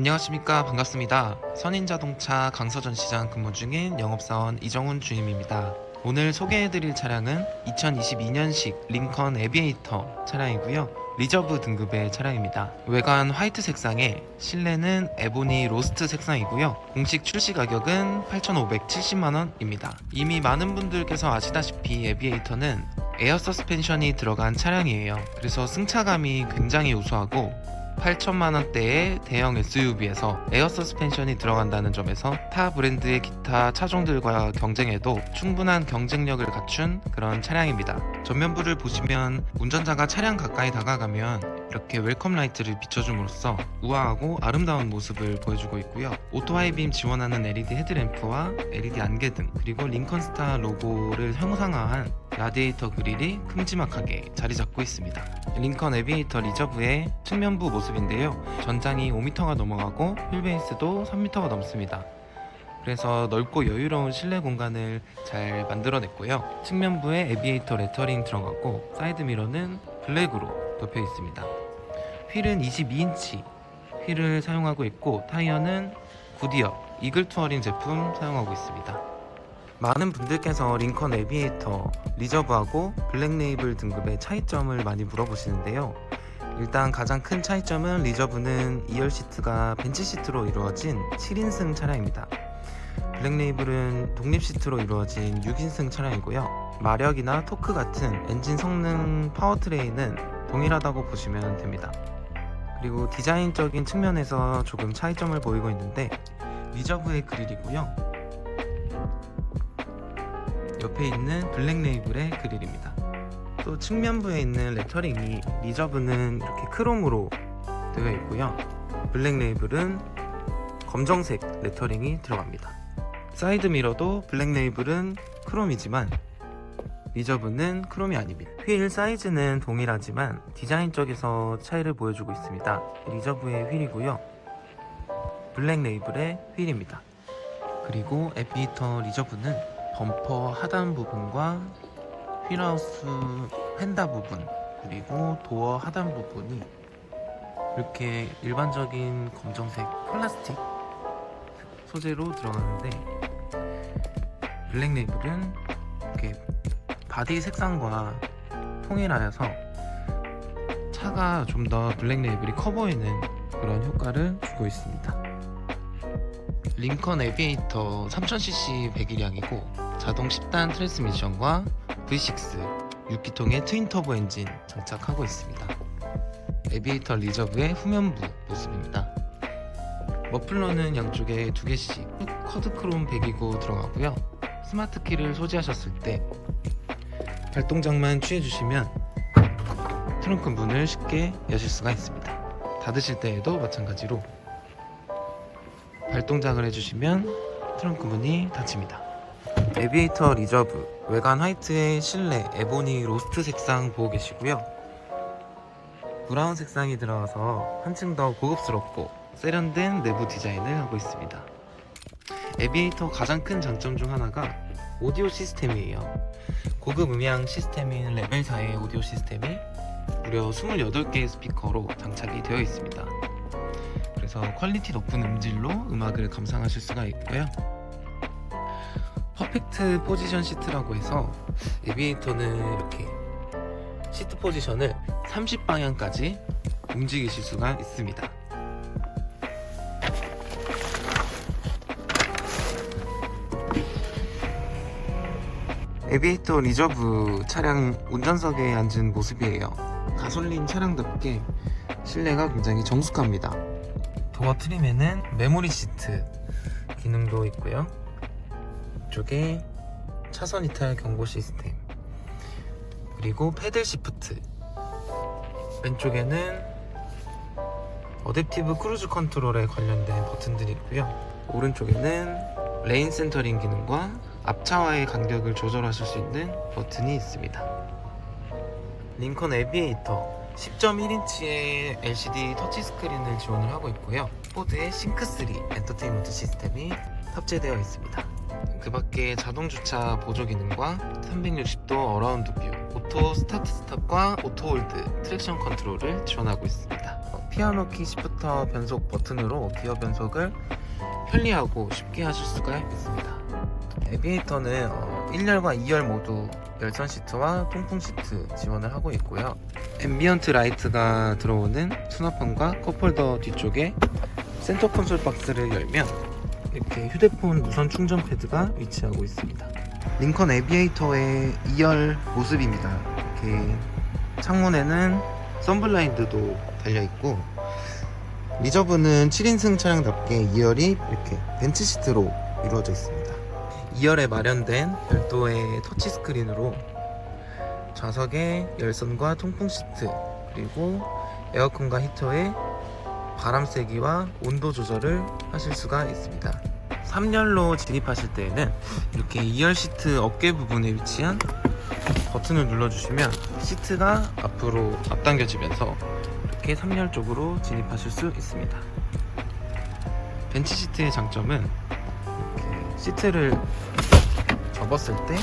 안녕하십니까 반갑습니다. 선인자동차 강서전 시장 근무 중인 영업사원 이정훈 주임입니다. 오늘 소개해드릴 차량은 2022년식 링컨 에비에이터 차량이고요. 리저브 등급의 차량입니다. 외관 화이트 색상에 실내는 에보니 로스트 색상이고요. 공식 출시 가격은 8,570만원입니다. 이미 많은 분들께서 아시다시피 에비에이터는 에어 서스펜션이 들어간 차량이에요. 그래서 승차감이 굉장히 우수하고 8천만 원대의 대형 SUV에서 에어 서스펜션이 들어간다는 점에서 타 브랜드의 기타 차종들과 경쟁해도 충분한 경쟁력을 갖춘 그런 차량입니다. 전면부를 보시면 운전자가 차량 가까이 다가가면 이렇게 웰컴 라이트를 비춰줌으로써 우아하고 아름다운 모습을 보여주고 있고요. 오토 하이 빔 지원하는 LED 헤드램프와 LED 안개 등 그리고 링컨스타 로고를 형상화한 라디에이터 그릴이 큼지막하게 자리 잡고 있습니다. 링컨 에비에이터 리저브의 측면부 모습인데요. 전장이 5m가 넘어가고 휠베이스도 3m가 넘습니다. 그래서 넓고 여유로운 실내 공간을 잘 만들어냈고요. 측면부에 에비에이터 레터링 들어갔고 사이드 미러는 블랙으로 덮여 있습니다. 휠은 22인치 휠을 사용하고 있고 타이어는 구디어 이글 투어링 제품 사용하고 있습니다. 많은 분들께서 링컨 에비에이터 리저브하고 블랙 레이블 등급의 차이점을 많이 물어보시는데요. 일단 가장 큰 차이점은 리저브는 2열 시트가 벤치 시트로 이루어진 7인승 차량입니다. 블랙 레이블은 독립 시트로 이루어진 6인승 차량이고요. 마력이나 토크 같은 엔진 성능 파워트레인은 동일하다고 보시면 됩니다. 그리고 디자인적인 측면에서 조금 차이점을 보이고 있는데 리저브의 그릴이고요. 옆에 있는 블랙 레이블의 그릴입니다. 또 측면부에 있는 레터링이 리저브는 이렇게 크롬으로 되어 있고요. 블랙 레이블은 검정색 레터링이 들어갑니다. 사이드 미러도 블랙 레이블은 크롬이지만 리저브는 크롬이 아닙니다. 휠 사이즈는 동일하지만 디자인 쪽에서 차이를 보여주고 있습니다. 리저브의 휠이고요. 블랙 레이블의 휠입니다. 그리고 에피터 리저브는 범퍼 하단 부분과 휠하우스 휀다 부분 그리고 도어 하단 부분이 이렇게 일반적인 검정색 플라스틱 소재로 들어가는데 블랙 레이블은 이렇게 바디 색상과 통일하여서 차가 좀 더 블랙 레이블이 커 보이는 그런 효과를 주고 있습니다. 링컨 에비에이터 3000cc 배기량이고 자동 10단 트랜스미션과 V6 6기통의 트윈 터보 엔진 장착하고 있습니다. 에비에이터 리저브의 후면부 모습입니다. 머플러는 양쪽에 두 개씩 커드 크롬 배기구 들어가고요. 스마트 키를 소지하셨을 때 발동장만 취해주시면 트렁크 문을 쉽게 여실 수가 있습니다. 닫으실 때에도 마찬가지로 발동작을 해주시면 트렁크 문이 닫힙니다. 에비에이터 리저브 외관 화이트의 실내 에보니 로스트 색상 보고 계시고요. 브라운 색상이 들어가서 한층 더 고급스럽고 세련된 내부 디자인을 하고 있습니다. 에비에이터 가장 큰 장점 중 하나가 오디오 시스템이에요. 고급 음향 시스템인 레벨 4의 오디오 시스템이 무려 28개의 스피커로 장착이 되어 있습니다. 그래서 퀄리티 높은 음질로 음악을 감상하실 수가 있고요. 퍼펙트 포지션 시트라고 해서 에비에이터는 이렇게 시트 포지션을 30방향까지 움직이실 수가 있습니다. 에비에이터 리저브 차량 운전석에 앉은 모습이에요. 가솔린 차량답게 실내가 굉장히 정숙합니다. 도어 트림에는 메모리 시트 기능도 있고요. 이쪽에 차선 이탈 경고 시스템 그리고 패들 시프트 왼쪽에는 어댑티브 크루즈 컨트롤에 관련된 버튼들이 있고요. 오른쪽에는 레인 센터링 기능과 앞차와의 간격을 조절하실 수 있는 버튼이 있습니다. 링컨 에비에이터 10.1인치의 LCD 터치 스크린을 지원을 하고 있고요. 포드의 싱크3 엔터테인먼트 시스템이 탑재되어 있습니다. 그 밖에 자동 주차 보조 기능과 360도 어라운드 뷰, 오토 스타트 스탑과 오토 홀드, 트랙션 컨트롤을 지원하고 있습니다. 어, 피아노 키 시프트 스타터 변속 버튼으로 기어 변속을 편리하고 쉽게 하실 수가 있습니다. 에비에이터는 어, 1열과 2열 모두 열선 시트와 통풍 시트 지원을 하고 있고요. 앰비언트 라이트가 들어오는 수납판과 컵홀더 뒤쪽에 센터 콘솔 박스를 열면 이렇게 휴대폰 무선 충전 패드가 위치하고 있습니다. 링컨 에비에이터의 2열 모습입니다. 이렇게 창문에는 썬블라인드도 달려 있고 리저브는 7인승 차량답게 2열이 이렇게 벤츠 시트로 이루어져 있습니다. 2열에 마련된 별도의 터치 스크린으로 좌석에 열선과 통풍 시트 그리고 에어컨과 히터의 바람 세기와 온도 조절을 하실 수가 있습니다. 3열로 진입하실 때에는 이렇게 2열 시트 어깨 부분에 위치한 버튼을 눌러주시면 시트가 앞으로 앞당겨지면서 이렇게 3열 쪽으로 진입하실 수 있습니다. 벤치 시트의 장점은 시트를 접었을 때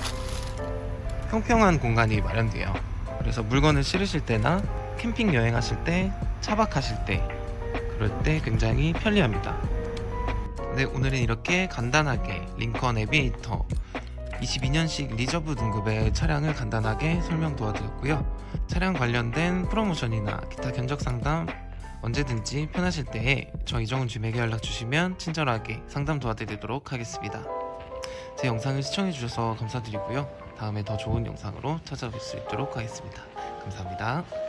평평한 공간이 마련돼요. 그래서 물건을 실으실 때나 캠핑 여행하실 때, 차박하실 때 그럴 때 굉장히 편리합니다. 네, 오늘은 이렇게 간단하게 링컨 에비에이터 22년식 리저브 등급의 차량을 간단하게 설명 도와드렸고요. 차량 관련된 프로모션이나 기타 견적 상담 언제든지 편하실 때에 저 이정훈 주임에게 연락 주시면 친절하게 상담 도와드리도록 하겠습니다. 제 영상을 시청해 주셔서 감사드리고요. 다음에 더 좋은 영상으로 찾아뵐 수 있도록 하겠습니다. 감사합니다.